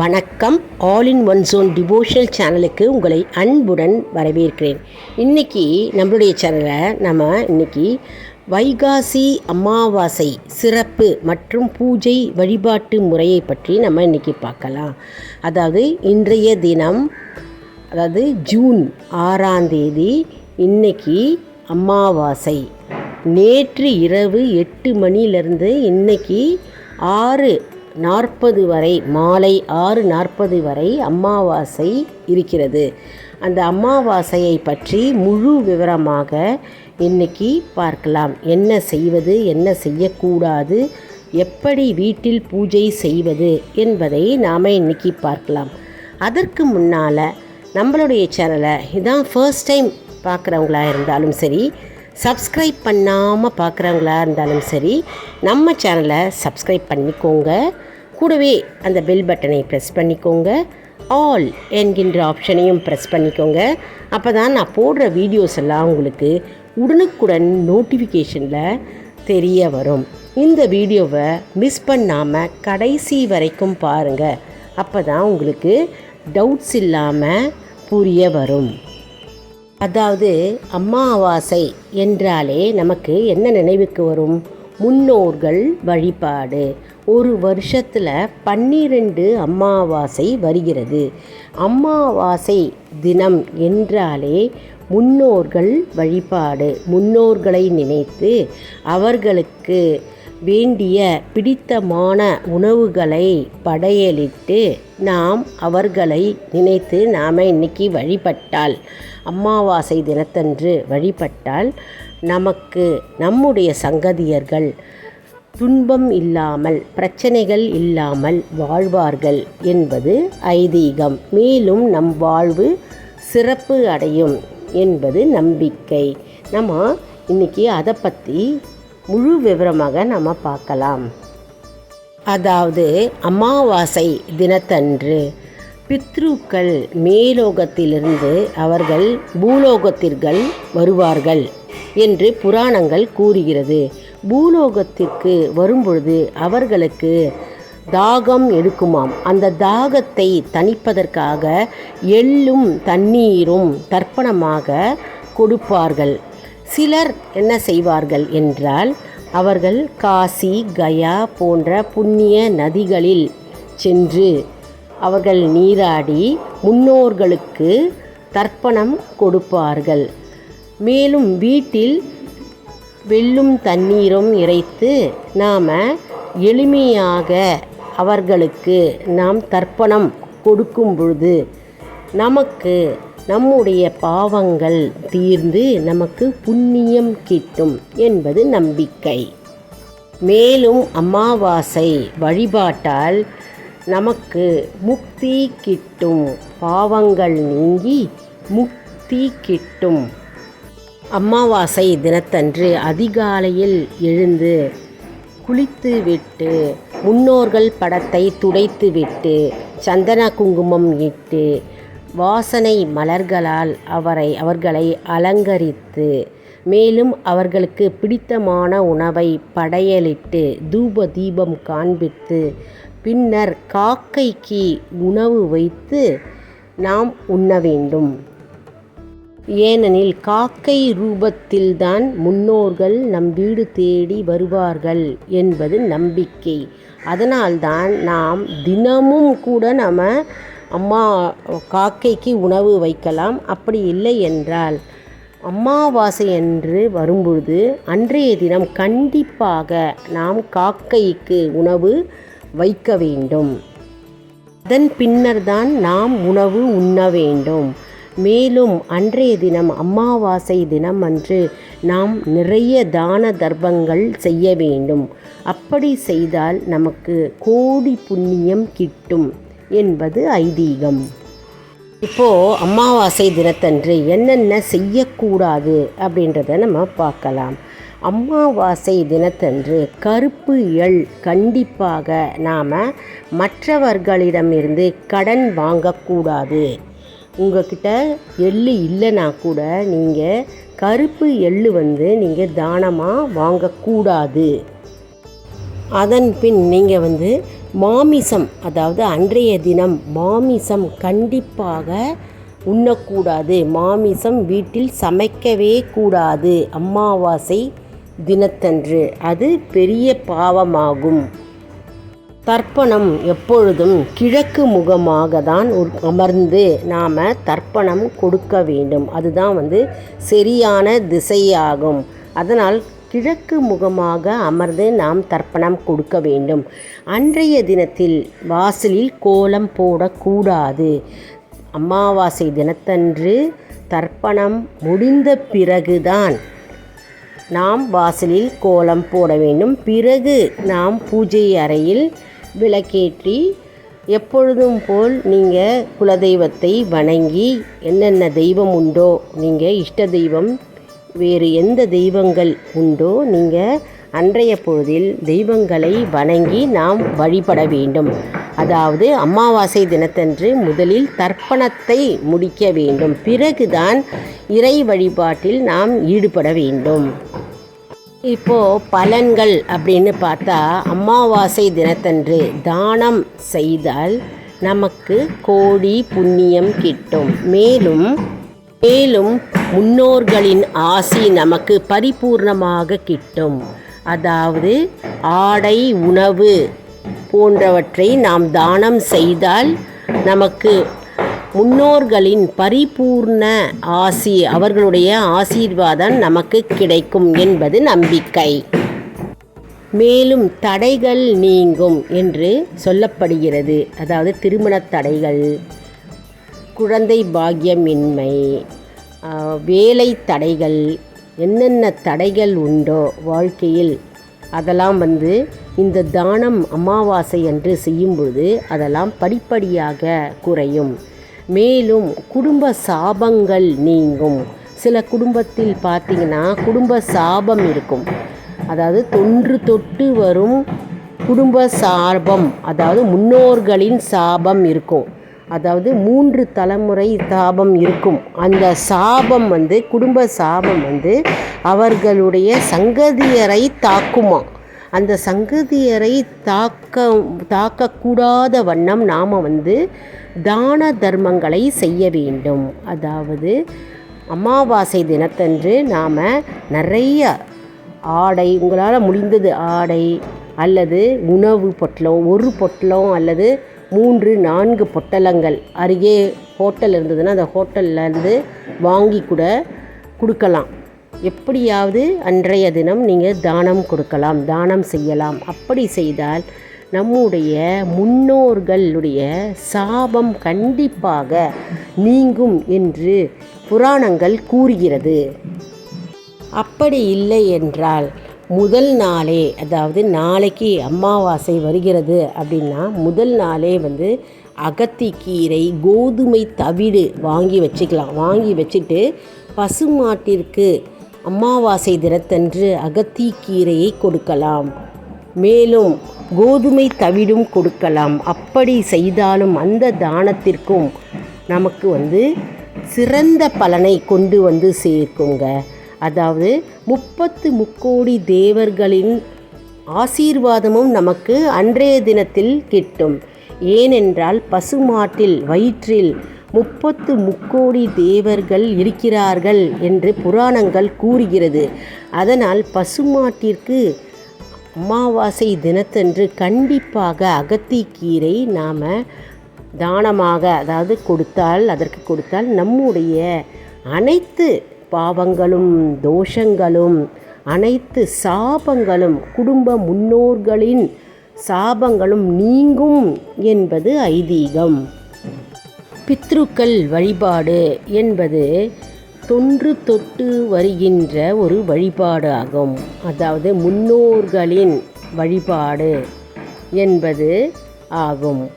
வணக்கம். All in one zone devotional சேனலுக்கு உங்களை அன்புடன் வரவேற்கிறேன். இன்றைக்கி நம்மளுடைய சேனலை நம்ம இன்றைக்கி வைகாசி அமாவாசை சிறப்பு மற்றும் பூஜை வழிபாட்டு முறையை பற்றி நம்ம இன்றைக்கி பார்க்கலாம். அதாவது இன்றைய தினம் அதாவது ஜூன் ஆறாம் தேதி இன்னைக்கு அமாவாசை. நேற்று இரவு எட்டு மணியிலிருந்து இன்னைக்கு ஆறு நாற்பது வரை மாலை ஆறு நாற்பது வரை அமாவாசை இருக்கிறது. அந்த அமாவாசையை பற்றி முழு விவரமாக இன்னைக்கு பார்க்கலாம். என்ன செய்வது என்ன செய்யக்கூடாது எப்படி வீட்டில் பூஜை செய்வது என்பதை நாம் இன்னைக்கு பார்க்கலாம். அதற்கு முன்னால் நம்மளுடைய சேனலை இதான் ஃபர்ஸ்ட் டைம் பார்க்குறவங்களா இருந்தாலும் சரி சப்ஸ்கிரைப் பண்ணாமல் பார்க்குறவங்களா இருந்தாலும் சரி நம்ம சேனலை சப்ஸ்கிரைப் பண்ணிக்கோங்க. கூடவே அந்த பெல் பட்டனை ப்ரெஸ் பண்ணிக்கோங்க. ஆல் என்கின்ற ஆப்ஷனையும் ப்ரெஸ் பண்ணிக்கோங்க. அப்போ தான் நான் போடுற வீடியோஸ் எல்லாம் உங்களுக்கு உடனுக்குடன் நோட்டிஃபிகேஷனில் தெரிய வரும். இந்த வீடியோவை மிஸ் பண்ணாமல் கடைசி வரைக்கும் பாருங்கள் அப்போ தான் உங்களுக்கு டவுட்ஸ் இல்லாமல் புரிய வரும். அதாவது அமாவாசை என்றாலே நமக்கு என்ன நினைவுக்கு வரும்? முன்னோர்கள் வழிபாடு. ஒரு வருஷத்தில் பன்னிரெண்டு அமாவாசை வருகிறது. அமாவாசை தினம் என்றாலே முன்னோர்கள் வழிபாடு. முன்னோர்களை நினைத்து அவர்களுக்கு வேண்டிய பிடித்தமான உணவுகளை படையலிட்டு நாம் அவர்களை நினைத்து நாம் இன்னைக்கு வழிபட்டால் அமாவாசை தினத்தன்று வழிபட்டால் நமக்கு நம்முடைய சங்கதியர்கள் துன்பம் இல்லாமல் பிரச்சனைகள் இல்லாமல் வாழ்வார்கள் என்பது ஐதீகம். மேலும் நம் வாழ்வு சிறப்பு அடையும் என்பது நம்பிக்கை. நம்ம இன்னைக்கு அதை பற்றி முழு விவரமாக நம்ம பார்க்கலாம். அதாவது அமாவாசை தினத்தன்று பித்ருக்கள் மேலோகத்திலிருந்து அவர்கள் பூலோகத்திற்கள் வருவார்கள் என்று புராணங்கள் கூறுகிறது. பூலோகத்திற்கு வரும்பொழுது அவர்களுக்கு தாகம் எடுக்குமாம். அந்த தாகத்தை தணிப்பதற்காக எள்ளும் தண்ணீரும் தர்ப்பணமாக கொடுப்பார்கள். சிலர் என்ன செய்வார்கள் என்றால் அவர்கள் காசி கயா போன்ற புண்ணிய நதிகளில் சென்று அவர்கள் நீராடி முன்னோர்களுக்கு தர்ப்பணம் கொடுப்பார்கள். மேலும் வீட்டில் வெல்லும் தண்ணீரும் இறைத்து நாம் எளிமையாக அவர்களுக்கு நாம் தர்ப்பணம் கொடுக்கும் பொழுது நமக்கு நம்முடைய பாவங்கள் தீர்ந்து நமக்கு புண்ணியம் கிட்டும் என்பது நம்பிக்கை. மேலும் அமாவாசை வழிபாட்டால் நமக்கு முக்தி கிட்டும். பாவங்கள் நீங்கி முக்தி கிட்டும். அமாவாசை தினத்தன்று அதிகாலையில் எழுந்து குளித்துவிட்டு முன்னோர்கள் படத்தை துடைத்துவிட்டு சந்தன குங்குமம் இட்டு வாசனை மலர்களால் அவரை அவர்களை அலங்கரித்து மேலும் அவர்களுக்கு பிடித்தமான உணவை படையலிட்டு தூப தீபம் காண்பித்து பின்னர் காக்கைக்கு உணவு வைத்து நாம் உண்ண வேண்டும். ஏனெனில் காக்கை ரூபத்தில்தான் முன்னோர்கள் நம் வீடு தேடி வருவார்கள் என்பது நம்பிக்கை. அதனால்தான் நாம் தினமும் கூட நம்ம அம்மா காக்கைக்கு உணவு வைக்கலாம். அப்படி இல்லை என்றால் அமாவாசை என்று வரும்பொழுது அன்றைய தினம் கண்டிப்பாக நாம் காக்கைக்கு உணவு வைக்க வேண்டும். அதன் பின்னர்தான் நாம் உணவு உண்ண வேண்டும். மேலும் அன்றைய தினம் அமாவாசை தினம் அன்று நாம் நிறைய தான தர்மங்கள் செய்ய வேண்டும். அப்படி செய்தால் நமக்கு கோடி புண்ணியம் கிட்டும். என்பது ஐதீகம். இப்போது அமாவாசை தினத்தன்று என்னென்ன செய்யக்கூடாது அப்படின்றத நம்ம பார்க்கலாம். அமாவாசை தினத்தன்று கருப்பு எள் கண்டிப்பாக நாம் மற்றவர்களிடமிருந்து கடன் வாங்கக்கூடாது. உங்கக்கிட்ட எள் இல்லைனா கூட நீங்கள் கருப்பு எள் வந்து நீங்கள் தானமாக வாங்கக்கூடாது. அதன் பின் நீங்கள் வந்து மாமிசம் அதாவது அன்றைய தினம் மாமிசம் கண்டிப்பாக உண்ணக்கூடாது. மாமிசம் வீட்டில் சமைக்கவே கூடாது. அமாவாசை தினத்தன்று. அது பெரிய பாவமாகும். தர்ப்பணம் எப்பொழுதும் கிழக்கு முகமாக தான் அமர்ந்து நாம் தர்ப்பணம் கொடுக்க வேண்டும். அதுதான் வந்து சரியான திசையாகும். அதனால் கிழக்கு முகமாக அமர்ந்து நாம் தர்ப்பணம் கொடுக்க வேண்டும். அன்றைய தினத்தில் வாசலில் கோலம் போடக்கூடாது. அமாவாசை தினத்தன்று தர்ப்பணம் முடிந்த பிறகுதான் நாம் வாசலில் கோலம் போட வேண்டும். பிறகு நாம் பூஜை அறையில் விளக்கேற்றி எப்பொழுதும் போல் நீங்கள் குலதெய்வத்தை வணங்கி என்னென்ன தெய்வம் உண்டோ நீங்கள் இஷ்ட தெய்வம் வேறு எந்த தெய்வங்கள் உண்டோ நீங்கள் அன்றைய பொழுதில் தெய்வங்களை வணங்கி நாம் வழிபட வேண்டும். அதாவது அமாவாசை தினத்தன்று முதலில் தர்ப்பணத்தை முடிக்க வேண்டும். பிறகுதான் இறை வழிபாட்டில் நாம் ஈடுபட வேண்டும். இப்போ பலன்கள் அப்படின்னு பார்த்தா அமாவாசை தினத்தன்று தானம் செய்தால் நமக்கு கோடி புண்ணியம் கிட்டும். மேலும் மேலும் முன்னோர்களின் ஆசி நமக்கு பரிபூர்ணமாக கிட்டும். அதாவது ஆடை உணவு போன்றவற்றை நாம் தானம் செய்தால் நமக்கு முன்னோர்களின் பரிபூர்ண ஆசி அவர்களுடைய ஆசீர்வாதம் நமக்கு கிடைக்கும் என்பது நம்பிக்கை. மேலும் தடைகள் நீங்கும் என்று சொல்லப்படுகிறது. அதாவது திருமணத் தடைகள் குழந்தை பாக்கியமின்மை வேலை தடைகள் என்னென்ன தடைகள் உண்டோ வாழ்க்கையில் அதெல்லாம் வந்து இந்த தானம் அமாவாசை அன்று செய்யும்பொழுது அதெல்லாம் படிப்படியாக குறையும். மேலும் குடும்ப சாபங்கள் நீங்கும். சில குடும்பத்தில் பார்த்தீங்கன்னா குடும்ப சாபம் இருக்கும். அதாவது தொன்று தொட்டு வரும் குடும்ப சாபம் அதாவது முன்னோர்களின் சாபம் இருக்கும். அதாவது மூன்று தலைமுறை சாபம் இருக்கும். அந்த சாபம் வந்து குடும்ப சாபம் வந்து அவர்களுடைய சங்கதியரை தாக்குமா? அந்த சங்கதியரை தாக்க தாக்கக்கூடாத வண்ணம் நாம் வந்து தான தர்மங்களை செய்ய வேண்டும். அதாவது அமாவாசை தினத்தன்று நாம் நிறைய ஆடை உங்களால் முடிந்தது ஆடை அல்லது உணவு பொட்டலம் ஒரு பொட்டலம் அல்லது மூன்று நான்கு பொட்டலங்கள் அருகே ஹோட்டல் இருந்ததுன்னா அந்த ஹோட்டல்லேருந்து வாங்கி கூட கொடுக்கலாம். எப்படியாவது அன்றைய தினம் நீங்கள் தானம் கொடுக்கலாம் தானம் செய்யலாம். அப்படி செய்தால் நம்முடைய முன்னோர்களுடைய சாபம் கண்டிப்பாக நீங்கும் என்று புராணங்கள் கூறுகிறது. அப்படி இல்லை என்றால் முதல் நாளே அதாவது நாளைக்கு அமாவாசை வருகிறது அப்படின்னா முதல் நாளே வந்து அகத்திக்கீரை கோதுமை தவிடு வாங்கி வச்சுக்கலாம். வாங்கி வச்சுட்டு பசுமாட்டிற்கு அமாவாசை தினத்தன்று அகத்திக்கீரையை கொடுக்கலாம். மேலும் கோதுமை தவிடும் கொடுக்கலாம். அப்படி செய்தாலும் அந்த தானத்திற்கும் நமக்கு வந்து சிறந்த பலனை கொண்டு வந்து சேர்க்குங்க. அதாவது முப்பத்து முக்கோடி தேவர்களின் ஆசீர்வாதமும் நமக்கு அன்றைய தினத்தில் கிட்டும். ஏனென்றால் பசுமாட்டில் வயிற்றில் முப்பத்து முக்கோடி தேவர்கள் இருக்கிறார்கள் என்று புராணங்கள் கூறுகிறது. அதனால் பசுமாட்டிற்கு அமாவாசை தினத்தன்று கண்டிப்பாக அகத்திக்கீரை நாம் தானமாக அதாவது கொடுத்தால் அதற்கு கொடுத்தால் நம்முடைய அனைத்து பாவங்களும் தோஷங்களும் அனைத்து சாபங்களும் குடும்ப முன்னோர்களின் சாபங்களும் நீங்கும் என்பது ஐதீகம். பித்ருக்கள் வழிபாடு என்பது தொன்று தொட்டு வருகின்ற ஒரு வழிபாடு ஆகும் அதாவது முன்னோர்களின் வழிபாடு என்பது ஆகும்.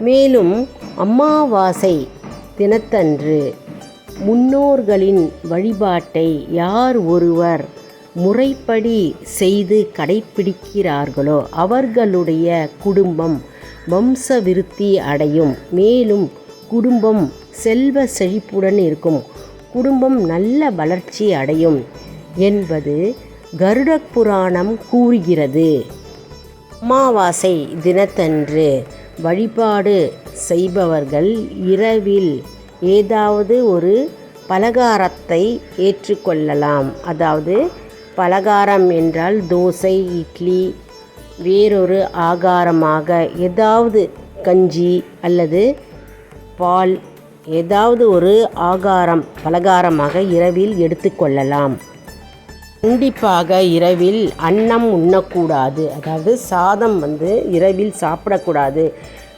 மேலும் அமாவாசை தினத்தன்று முன்னோர்களின் வழிபாட்டை யார் ஒருவர் முறைப்படி செய்து கடைப்பிடிக்கிறார்களோ அவர்களுடைய குடும்பம் வம்ச விருத்தி அடையும். மேலும் குடும்பம் செல்வ செழிப்புடன் இருக்கும். குடும்பம் நல்ல வளர்ச்சி அடையும் என்பது கருட புராணம் கூறுகிறது. அமாவாசை தினத்தன்று வழிபாடு செய்பவர்கள் இரவில் ஏதாவது ஒரு பலகாரத்தை ஏற்றுக்கொள்ளலாம். அதாவது பலகாரம் என்றால் தோசை இட்லி வேறொரு ஆகாரமாக ஏதாவது கஞ்சி அல்லது பால் ஏதாவது ஒரு ஆகாரம் பலகாரமாக இரவில் எடுத்துக்கொள்ளலாம். கண்டிப்பாக இரவில் அன்னம் உண்ணக்கூடாது. அதாவது சாதம் வந்து இரவில் சாப்பிடக்கூடாது.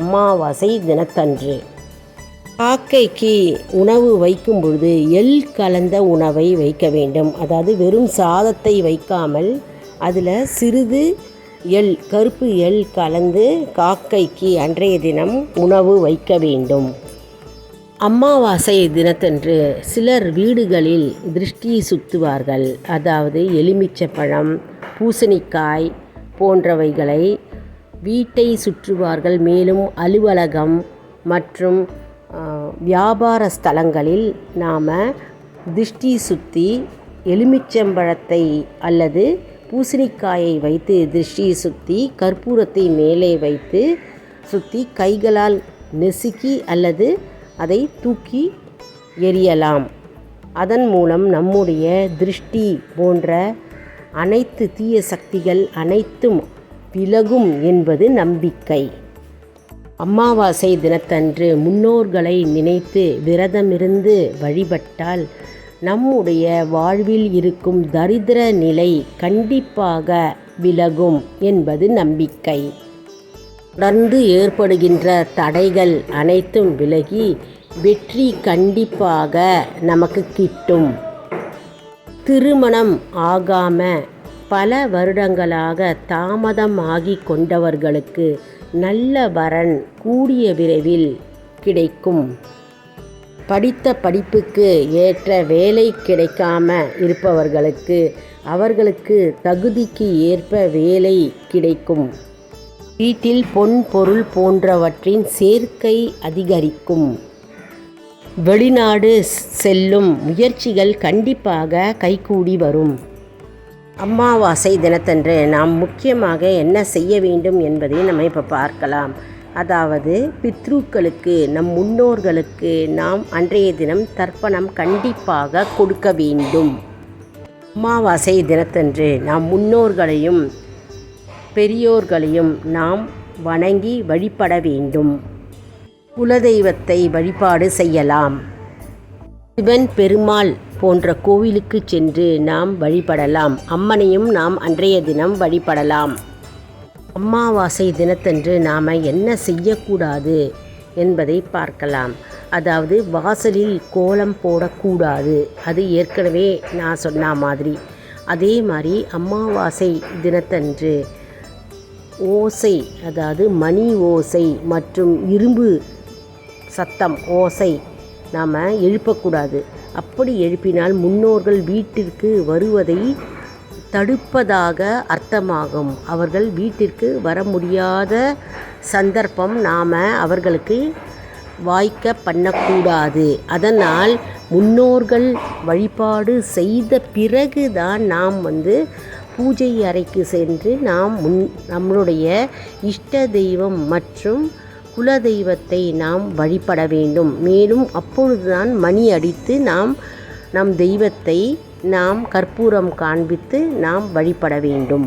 அமாவாசை தினத்தன்று. காக்கைக்கு உணவு வைக்கும் பொழுது எள் கலந்த உணவை வைக்க வேண்டும். அதாவது வெறும் சாதத்தை வைக்காமல் அதில் சிறிது எள் கருப்பு எள் கலந்து காக்கைக்கு அன்றைய தினம் உணவு வைக்க வேண்டும். அமாவாசை தினத்தன்று சிலர் வீடுகளில் திருஷ்டி சுத்துவார்கள். அதாவது எலுமிச்சப்பழம் பூசணிக்காய் போன்றவைகளை வீட்டை சுற்றுவார்கள். மேலும் அலுவலகம் மற்றும் வியாபார ஸ்தலங்களில் நாம் திருஷ்டி சுற்றி எலுமிச்சம்பழத்தை அல்லது பூசணிக்காயை வைத்து திருஷ்டி சுற்றி கற்பூரத்தை மேலே வைத்து சுற்றி கைகளால் நெசுக்கி அல்லது அதை தூக்கி எறியலாம். அதன் மூலம் நம்முடைய திருஷ்டி போன்ற அனைத்து தீய சக்திகள் அனைத்தும் விலகும் என்பது நம்பிக்கை. அமாவாசை தினத்தன்று முன்னோர்களை நினைத்து விரதமிருந்து வழிபட்டால் நம்முடைய வாழ்வில் இருக்கும் தரித்திர நிலை கண்டிப்பாக விலகும் என்பது நம்பிக்கை. தொடர்ந்து ஏற்படுகின்ற தடைகள் அனைத்தும் விலகி வெற்றி கண்டிப்பாக நமக்கு கிட்டும். திருமணம் ஆகாம பல வருடங்களாக தாமதம் கொண்டவர்களுக்கு நல்ல வரன் கூடிய விரைவில் கிடைக்கும். படித்த படிப்புக்கு ஏற்ற வேலை கிடைக்காம இருப்பவர்களுக்கு அவர்களுக்கு தகுதிக்கு ஏற்ப வேலை கிடைக்கும். வீட்டில் பொன் பொருள் போன்றவற்றின் சேர்க்கை அதிகரிக்கும். வெளிநாடு செல்லும் முயற்சிகள் கண்டிப்பாக கைகூடி வரும். அமாவாசை தினத்தன்று நாம் முக்கியமாக என்ன செய்ய வேண்டும் என்பதை நம்ம இப்போ பார்க்கலாம். அதாவது பித்ருக்களுக்கு நம் முன்னோர்களுக்கு நாம் அன்றைய தினம் தர்ப்பணம் கண்டிப்பாக கொடுக்க வேண்டும். அமாவாசை தினத்தன்று நாம் முன்னோர்களையும் பெரியோர்களையும் நாம் வணங்கி வழிபட வேண்டும். குலதெய்வத்தை வழிபாடு செய்யலாம். சிவன் பெருமாள் போன்ற கோவிலுக்கு சென்று நாம் வழிபடலாம். அம்மனையும் நாம் அன்றைய தினம் வழிபடலாம். அமாவாசை தினத்தன்று நாம் என்ன செய்யக்கூடாது என்பதை பார்க்கலாம். அதாவது வாசலில் கோலம் போடக்கூடாது. அது ஏற்கனவே நான் சொன்ன மாதிரி. அதே மாதிரி அமாவாசை தினத்தன்று ஓசை அதாவது மணி ஓசை மற்றும் இரும்பு சத்தம் ஓசை நாம் எழுப்பக்கூடாது. அப்படி எழுப்பினால் முன்னோர்கள் வீட்டிற்கு வருவதை தடுப்பதாக அர்த்தமாகும். அவர்கள் வீட்டிற்கு வர முடியாத சந்தர்ப்பம் நாம் அவர்களுக்கு வாய்க்க பண்ணக்கூடாது. அதனால் முன்னோர்கள் வழிபாடு செய்த பிறகு தான் நாம் வந்து பூஜை அறைக்கு சென்று நாம் முன் நம்மளுடைய இஷ்ட தெய்வம் மற்றும் குல தெய்வத்தை நாம் வழிபட வேண்டும். மேலும் அப்பொழுதுதான் மணி அடித்து நாம் நம் தெய்வத்தை நாம் கற்பூரம் காண்பித்து நாம் வழிபட வேண்டும்.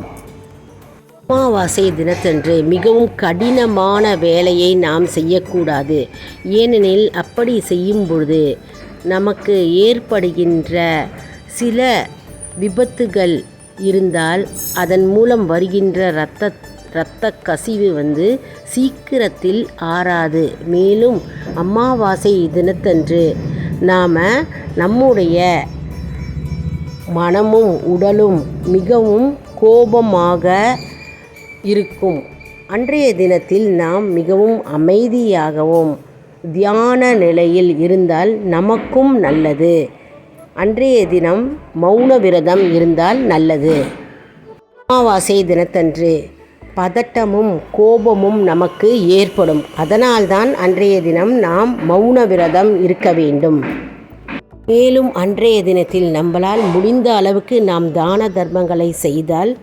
அமாவாசை தினத்தன்று மிகவும் கடினமான வேலையை நாம் செய்யக்கூடாது. ஏனெனில் அப்படி செய்யும் பொழுது நமக்கு ஏற்படுகின்ற சில விபத்துகள் இருந்தால் அதன் மூலம் வருகின்ற இரத்த இரத்த கசிவு வந்து சீக்கிரத்தில் ஆறாது. மேலும் அமாவாசை தினத்தன்று நாம் நம்முடைய மனமும் உடலும் மிகவும் கோபமாக இருக்கும். அன்றைய தினத்தில் நாம் மிகவும் அமைதியாகவும் தியான நிலையில் இருந்தால் நமக்கும் நல்லது. அன்றைய தினம் மௌன விரதம் இருந்தால் நல்லது. அமாவாசை தினத்தன்று பதட்டமும் கோபமும் நமக்கு ஏற்படும். அதனால்தான் அன்றைய தினம் நாம் மௌன விரதம் இருக்க வேண்டும். மேலும் அன்றைய தினத்தில் நம்மளால் முடிந்த அளவுக்கு நாம் தான தர்மங்களை செய்தால்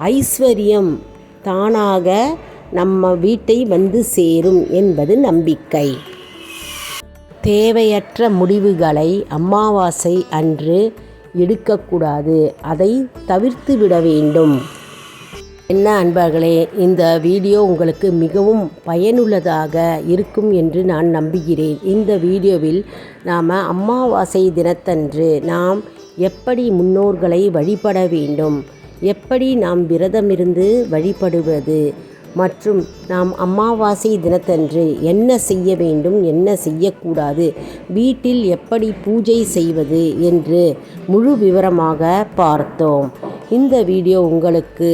ஐஸ்வர்யம் தானாக நம்ம வீட்டை வந்து சேரும் என்பது நம்பிக்கை. தேவையற்ற முடிவுகளை அமாவாசை அன்று எடுக்கக்கூடாது. அதை தவிர்த்து விட வேண்டும். என்ன அன்பர்களே இந்த வீடியோ உங்களுக்கு மிகவும் பயனுள்ளதாக இருக்கும் என்று நான் நம்புகிறேன். இந்த வீடியோவில் நாம் அமாவாசை தினத்தன்று நாம் எப்படி முன்னோர்களை வழிபட வேண்டும் எப்படி நாம் விரதமிருந்து வழிபடுவது மற்றும் நாம் அமாவாசை தினத்தன்று என்ன செய்ய வேண்டும் என்ன செய்யக்கூடாது வீட்டில் எப்படி பூஜை செய்வது என்று முழு விவரமாக பார்த்தோம். இந்த வீடியோ உங்களுக்கு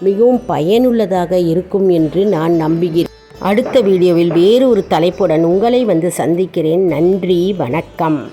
மிகவும் பயனுள்ளதாக இருக்கும் என்று நான் நம்புகிறேன். அடுத்த வீடியோவில் வேறு ஒரு தலைப்புடன் உங்களை வந்து சந்திக்கிறேன். நன்றி வணக்கம்.